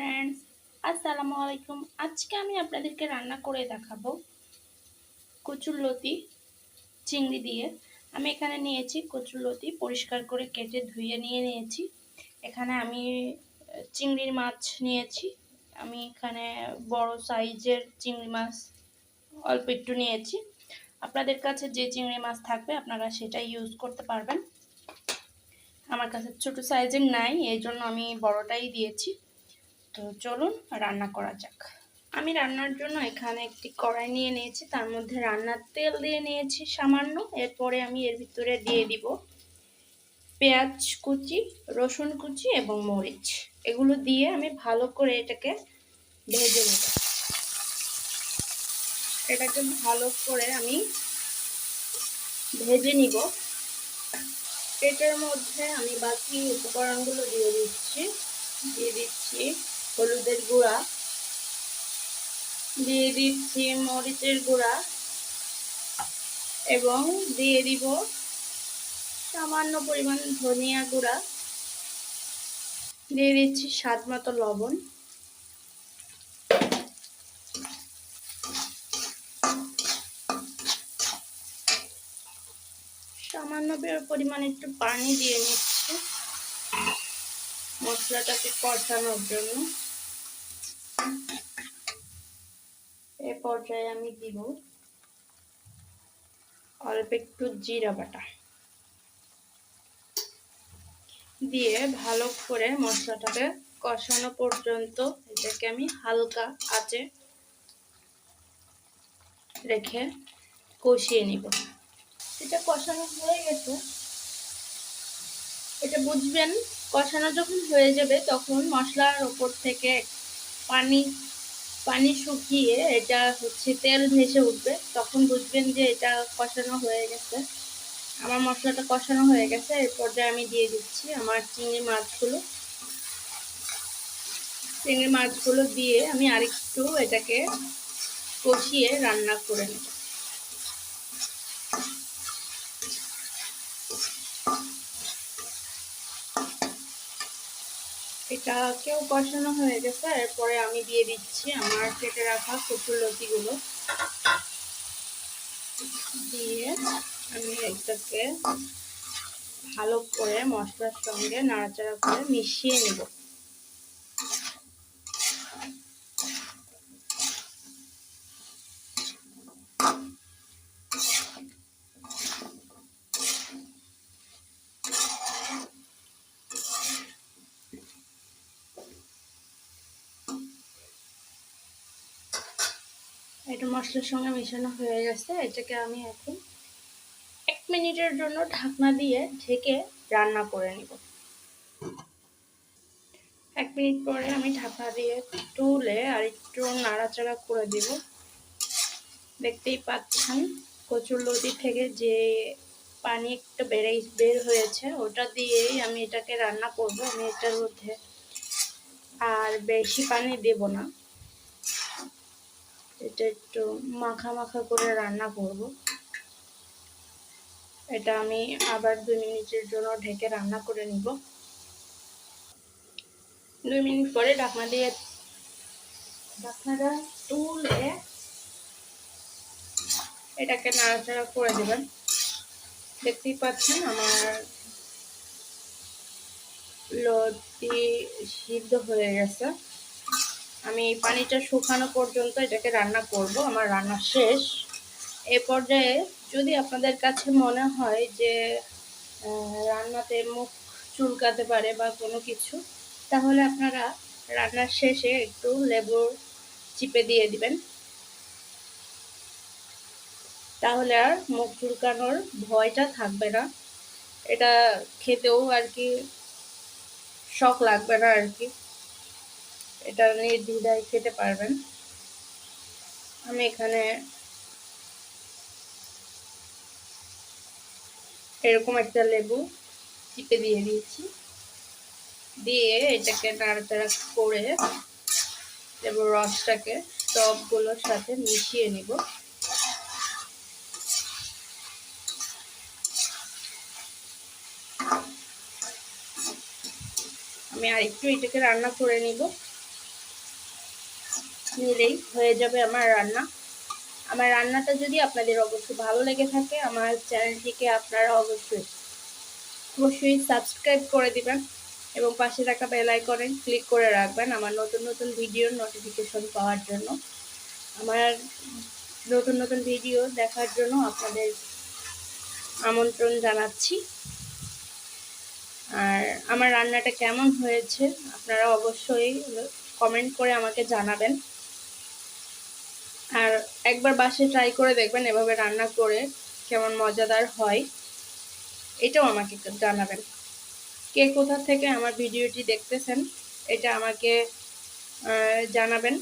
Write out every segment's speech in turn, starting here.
Friends আসসালামু আলাইকুম আজকে আমি আপনাদেরকে রান্না করে দেখাবো কচুর লতি চিংড়ি দিয়ে। আমি এখানে নিয়েছি কচুর লতি পরিষ্কার করে কেটে ধুয়ে নিয়ে নিয়েছি। এখানে আমি চিংড়ির মাছ নিয়েছি। আমি এখানে বড় সাইজের চিংড়ি মাছ অল্প একটু নিয়েছি। আপনাদের কাছে যে চিংড়ি মাছ থাকবে, আপনারা সেটা ইউজ করতে পারবেন। আমার কাছে ছোট সাইজের নাই এই জন্য আমি বড়টাই দিয়েছি। তো চলুন রান্না করা যাক। আমি রান্নার জন্য এখানে একটি কড়াই নিয়ে নিয়েছি, তার মধ্যে রান্নার তেল দিয়ে নিয়েছি সামান্য। এরপরে আমি এর ভিতরে দিয়ে দিব পেঁয়াজ কুচি, রসুন কুচি এবং মরিচ। এগুলো দিয়ে আমি ভালো করে এটাকে ভেজে নেব। এটাকে ভালো করে আমি ভেজে নিব। এটার মধ্যে আমি বাকি উপকরণগুলো দিয়ে দিচ্ছি দিয়ে দিচ্ছি হলুদের গুঁড়া। দিয়ে দিচ্ছি মরিচের গুঁড়া। এবং দিয়ে দিব সামান্য পরিমাণ ধনিয়া গুঁড়া। দিয়ে দিচ্ছি স্বাদ মতো লবণ। সামান্য পরিমাণ একটু পানি দিয়ে নিচ্ছি। মশলাটাকে কষানোর জন্য। এ পর্যায়ে আমি দিব অল্প একটু জিরা বাটা। দিয়ে ভালো করে মশলাটাকে কষানো পর্যন্ত এটাকে আমি হালকা আঁচে রেখে কষিয়ে নিব। এটা কষানো হয়ে গেছে। এটা বুঝবেন, কষানো যখন হয়ে যাবে তখন মশলার ওপর থেকে পানি পানি শুকিয়ে এটা হচ্ছে তেল ভেসে উঠবে। তখন বুঝবেন যে এটা কষানো হয়ে গেছে। আমার মশলাটা কষানো হয়ে গেছে। এর পর্যায়ে আমি দিয়ে দিচ্ছি আমার চিংড়ি মাছগুলো। চিংড়ি মাছগুলো দিয়ে আমি আরেকটু এটাকে কষিয়ে রান্না করে নেব। এটাকেও কষানো হয়ে গেছে। এরপরে আমি দিয়ে দিচ্ছি আমার কেটে রাখা কচুর লতিগুলো। দিয়ে আমি এটাকে ভালো করে মশলার সঙ্গে নাড়াচাড়া করে মিশিয়ে নেব। এটা মশলার সঙ্গে মেশানো হয়ে গেছে। এটাকে আমি এখন এক মিনিটের জন্য ঢাকনা দিয়ে ঢেকে রান্না করে নিব। এক মিনিট পরে আমি ঢাকনা দিয়ে তুলে আর একটু নাড়াচাড়া করে দিব। দেখতেই পাচ্ছেন, কচুর লতি থেকে যে পানি একটু বেড়ে বের হয়েছে, ওটা দিয়েই আমি এটাকে রান্না করব। আমি এটার মধ্যে আর বেশি পানি দেব না। এটা একটু মাখা মাখা করে রান্না করব। এটা আমি আবার দুই মিনিটের জন্য ঢেকে রান্না করে নিব। দুই মিনিট পরে ঢাকনা দিয়ে ঢাকনাটা তুলে এটাকে নাড়াচাড়া করে দেবেন। দেখতেই পাচ্ছেন আমার লতি সিদ্ধ হয়ে গেছে। আমি এই পানিটা শুকানো পর্যন্ত এটাকে রান্না করব, আমার রান্না শেষ। এ পর্যায়ে যদি আপনাদের কাছে মনে হয় যে রান্নাতে মুখ চুলকাতে পারে বা কোনো কিছু, তাহলে আপনারা রান্নার শেষে একটু লেবু চিপে দিয়ে দিবেন। তাহলে আর মুখ চুলকানোর ভয়টা থাকবে না। এটা খেতেও আর কি শখ লাগবে না আর কি। এটা নির্দ্বিধায় খেতে পারবেন। আমি এখানে এরকম একটা লেবু চিপে দিয়ে দিয়েছি। দিয়ে এটাকে নাড়াচাড়া করে লেবুর রসটাকে সবগুলোর সাথে মিশিয়ে নিব। আমি আরেকটু এটাকে রান্না করে নিব। নিলেই হয়ে যাবে আমার রান্না। আমার রান্নাটা যদি আপনাদের অবশ্যই ভালো লেগে থাকে, আমার চ্যানেলটিকে আপনারা অবশ্যই অবশ্যই সাবস্ক্রাইব করে দিবেন এবং পাশে থাকা বেল আইকনে ক্লিক করে রাখবেন আমার নতুন নতুন ভিডিওর নোটিফিকেশন পাওয়ার জন্য। আমার নতুন নতুন ভিডিও দেখার জন্য আপনাদের আমন্ত্রণ জানাচ্ছি। আর আমার রান্নাটা কেমন হয়েছে আপনারা অবশ্যই কমেন্ট করে আমাকে জানাবেন। আর একবার বাসে ট্রাই করে দেখবেন, এভাবে রান্না করে কেমন মজাদার হয়। এটাও আমাকে জানাবেন। কে কোথা থেকে আমার ভিডিওটি দেখতেছেন, এটা আমাকে জানাবেন।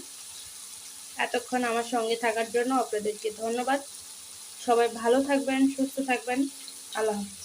এতক্ষণ আমার সঙ্গে থাকার জন্য আপনাদেরকে ধন্যবাদ। সবাই ভালো থাকবেন, সুস্থ থাকবেন। আল্লাহ হাফিজ।